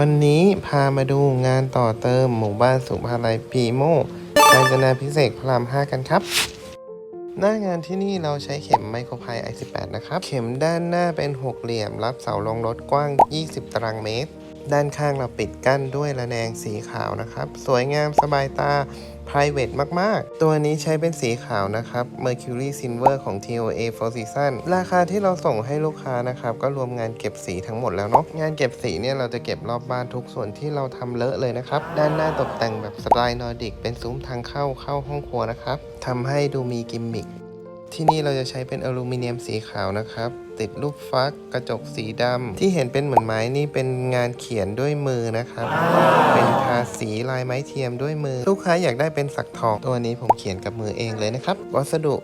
วันนี้พามาดูงานต่อเติมหมู่บ้านสุภาลัยปีโมกาญจนาพิเศษพระราม 5 กันครับ หน้างานที่นี่เราใช้เข็มไมโครไพ i18 นะครับ เข็มด้านหน้าเป็นหกเหลี่ยม รับเสาลงรถกว้าง 20 ตารางเมตร ด้านข้างเราปิดกั้นด้วยระแนงสีขาวนะครับ สวยงามสบายตา private มาก ๆ ตัวนี้ใช้เป็นสีขาวนะครับ Mercury Silver ของ TOA Four Season ราคาที่เราส่งให้ลูกค้านะครับ ก็รวมงานเก็บสีทั้งหมดแล้วเนาะ งานเก็บสีเนี่ยเราจะเก็บรอบบ้านทุกส่วนที่เราทำเลอะเลยนะครับ ด้านหน้าตกแต่งแบบสไตล์นอร์ดิก เป็นซุ้มทางเข้าเข้าห้องครัวนะครับทำให้ดูมีกิมมิค ที่นี่เราจะใช้เป็นอลูมิเนียมสีขาวนะครับ ติดรูปฟักกระจกสีดำที่เห็นเป็นเหมือนไม้นี่เป็นงานเขียนด้วยมือนะครับ เป็นทาสีลายไม้เทียมด้วยมือ ลูกค้าอยากได้เป็นสักทองตัวนี้ผมเขียนกับมือเองเลยนะครับ วัสดุ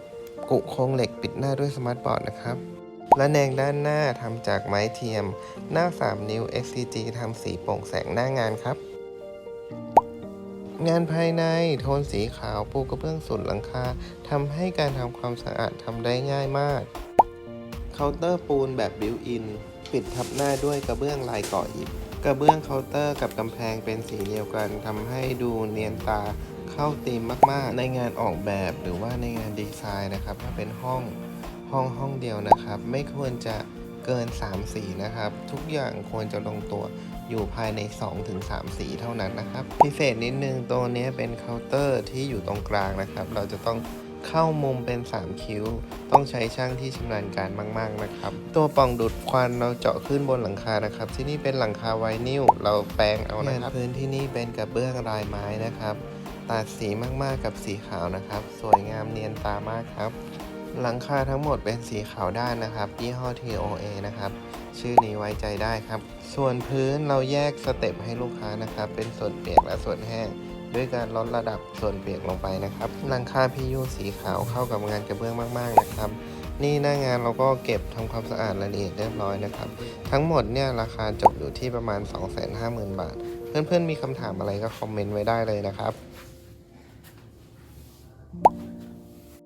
กุโครงเหล็กปิดหน้าด้วยสมาร์ทบอร์ดนะครับและแนงด้านหน้าทำจากไม้เทียม หน้า 3 นิ้ว XCG ทำสีโปร่งแสงหน้างานครับ งานภายในโทนสีขาวปูกระเบื้องสุดหลังคาทำให้การทำความสะอาดทำได้ง่ายมากเคาน์เตอร์ปูนแบบบิวอิน ปิดทับหน้าด้วยกระเบื้องลายเกาะอิฐกระเบื้องเคาน์เตอร์กับกำแพงเป็นสีเดียวกันทำให้ดูเนียนตาเข้าธีมมาก ๆ ในงานออกแบบหรือว่าในงานดีไซน์นะครับ ถ้าเป็นห้องห้องห้องเดียวนะครับ ไม่ควรจะ เกิน 3 สีนะครับ ทุกอย่างควรจะลงตัวอยู่ภายใน 2-3 สีเท่านั้นนะครับ พิเศษนิดนึงตัวนี้เป็นเคาน์เตอร์ที่อยู่ตรงกลางนะครับ เราจะต้องเข้ามุมเป็น 3 คิ้ว ต้องใช้ช่างที่ชำนาญการมาก ๆ นะครับ ตัวป่องดูดควันเราเจาะขึ้นบนหลังคานะครับ ที่นี่เป็นหลังคาไวนิลเราแปลงเอานะครับพื้นที่นี่เป็นกระเบื้องลายไม้นะครับ ตัดสีมากๆกับสีขาวนะครับ สวยงามเนียนตามากครับ หลังคาทั้งหมดเป็นสีขาวด้านนะครับยี่ห้อ TOA นะครับ ชื่อนี้ไว้ใจได้ครับ ส่วนพื้นเราแยกสเต็ปให้ลูกค้านะครับ เป็นส่วนเปียกและส่วนแห้ง ด้วยการลดระดับส่วนเปียกลงไปนะครับ หลังคา PU สีขาวเข้ากับงานกระเบื้องมากๆนะครับ นี่หน้างานเราก็เก็บทำความสะอาดรายละเอียดเรียบร้อยนะครับ ทั้งหมดเนี่ยราคาจบอยู่ที่ประมาณ 250,000 บาท เพื่อนๆมีคำถามอะไรก็คอมเมนต์ไว้ได้เลยนะครับ